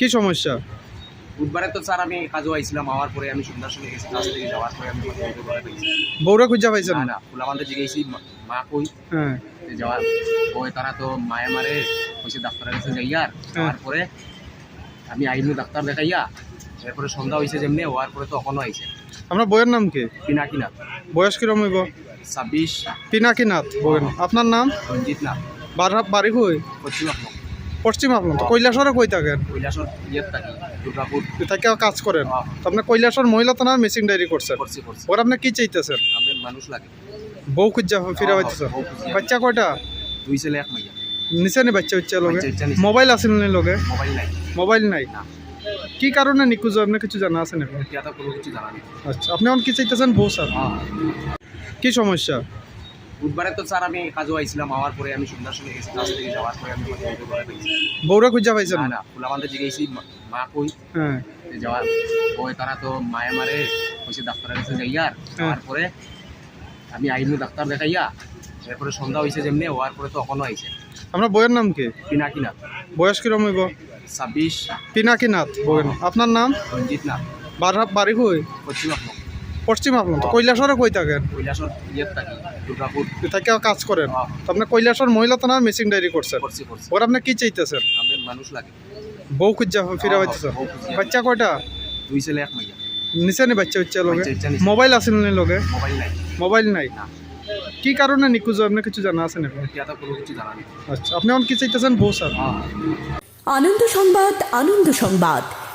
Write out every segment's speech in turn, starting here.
কি সমস্যা? বুধবারে তো স্যার আমি কাজও আইছিলাম আমার পরে আমি সন্ধ্যার সময় গেছি কাজ থেকে যাওয়ার পরে আমি বউরা খুঁজা পাইছেন? না ফুলাবান্ধে জিগেছি মা কই? হ্যাঁ। যাওয়ার ওই তারা তো মায়ে মারে কইছে ডাক্তারের কাছে যাইয়ার হ্যাঁ। তারপরে আমি আইনু ডাক্তার দেখাইয়া এরপরে সন্ধ্যা হয়েছে যেমনি হওয়ার পরে তো এখনও আইছে। আপনার বইয়ের নাম কি? পিনাকি না বয়স কিরম হইব? ছাব্বিশ। পিনাকি নাথ বইয়ের আপনার নাম? রঞ্জিত নাথ। বাড়ি কই? পশ্চিম পশ্চিম আপনার তো কৈলাসরে কই থাকেন? কৈলাসর ইয়ের থাকি দুর্গাপুর। থাকে কাজ করেন। তো আপনি কৈলাসর মহিলা থানার মিসিং ডায়েরি করছেন। করছি করছি। ওর আপনি কি চাইতেছেন? আমি মানুষ লাগে। বউ খুঁজা ফিরে পাইতেছেন বউ খুঁজিয়া। বাচ্চা কয়টা? দুই ছেলে এক মাইয়া। নিচে নি বাচ্চা লগে? বাচ্চা নিছে। মোবাইল আছিল নি লগে? মোবাইল নাই। মোবাইল নাই? কি কারণে নিখোঁজ? আপনি কিছু জানা আছে নাকি? আচ্ছা আপনি এখন কি চাইতেছেন? বউ স্যার। কি সমস্যা? বুধবারে তো স্যার আমি কাজও আইছিলাম আমার পরে আমি সন্ধ্যার সময় গেছি কাজ থেকে যাওয়ার পরে আমি বউরা খুঁজা পাইছেন না না ফুলাবান্ধে জিগেছি মা কই? হ্যাঁ। যাওয়ার ওই তারা তো মায়ে মারে কইছে ডাক্তারের কাছে যাইয়ার হ্যাঁ। তারপরে আমি আইনু ডাক্তার দেখাইয়া এরপরে সন্ধ্যা হয়েছে যেমনি হওয়ার পরে তো এখনও আইছে। আপনার বইয়ের নাম কি? পিনাকি না বয়স কিরম হইব? ছাব্বিশ। পিনাকি নাথ বইয়ের নাম। আপনার নাম? রঞ্জিত নাথ। বারা- বাড়ি কই? পশ্চিম পশ্চিম আপনার তো কৈলাসরে কই থাকেন? কৈলাসর ইয়ের থাকি দুর্গাপুর। থাকে কাজ করেন। হ্যাঁ, তো আপনি কৈলাসর মহিলা থানার মিসিং ডায়েরি করছেন। করছি করছি। ওর আপনি কি চাইতেছেন? আমি মানুষ লাগে। বউ খুঁজা ফিরে হ্যাঁ, পাইতেছেন বাচ্চা কয়টা? দুই ছেলে এক নিচে নি বাচ্চা লগে? বাচ্চা নিছে। মোবাইল আছিল নি লগে? মোবাইল নাই। মোবাইল নাই? কি কারণে নিখোঁজ হয়? আপনি কিছু জানা আছে নাকি? এতিয়া তো কোনো কিছু জানা নেই। আচ্ছা আপনি এখন কি চাইতেছেন? বউ স্যার। হ্যাঁ। আনন্দ সংবাদ আনন্দ সংবাদ।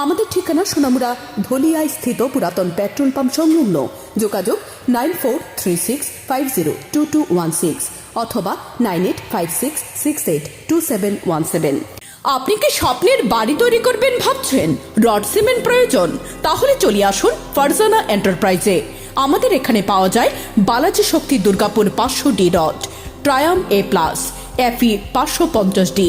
আমাদের ঠিকানা সোনামুড়া ধলিয়ায় স্থিত পুরাতন পেট্রোল পাম্প সংলগ্ন। যোগাযোগ nine four three six five zero two two one six অথবা nine eight five six six eight two seven one seven. আপনি কি স্বপ্নের বাড়ি তৈরি করবেন ভাবছেন? রড সিমেন্ট প্রয়োজন? তাহলে চলে আসুন ফারজানা এন্টারপ্রাইজে। আমাদের এখানে পাওয়া যায় বালাজি শক্তি দুর্গাপুর পাঁচশো ডি রড, ট্রায়াম এ প্লাস, এফি পাঁচশো পঞ্চাশ ডি।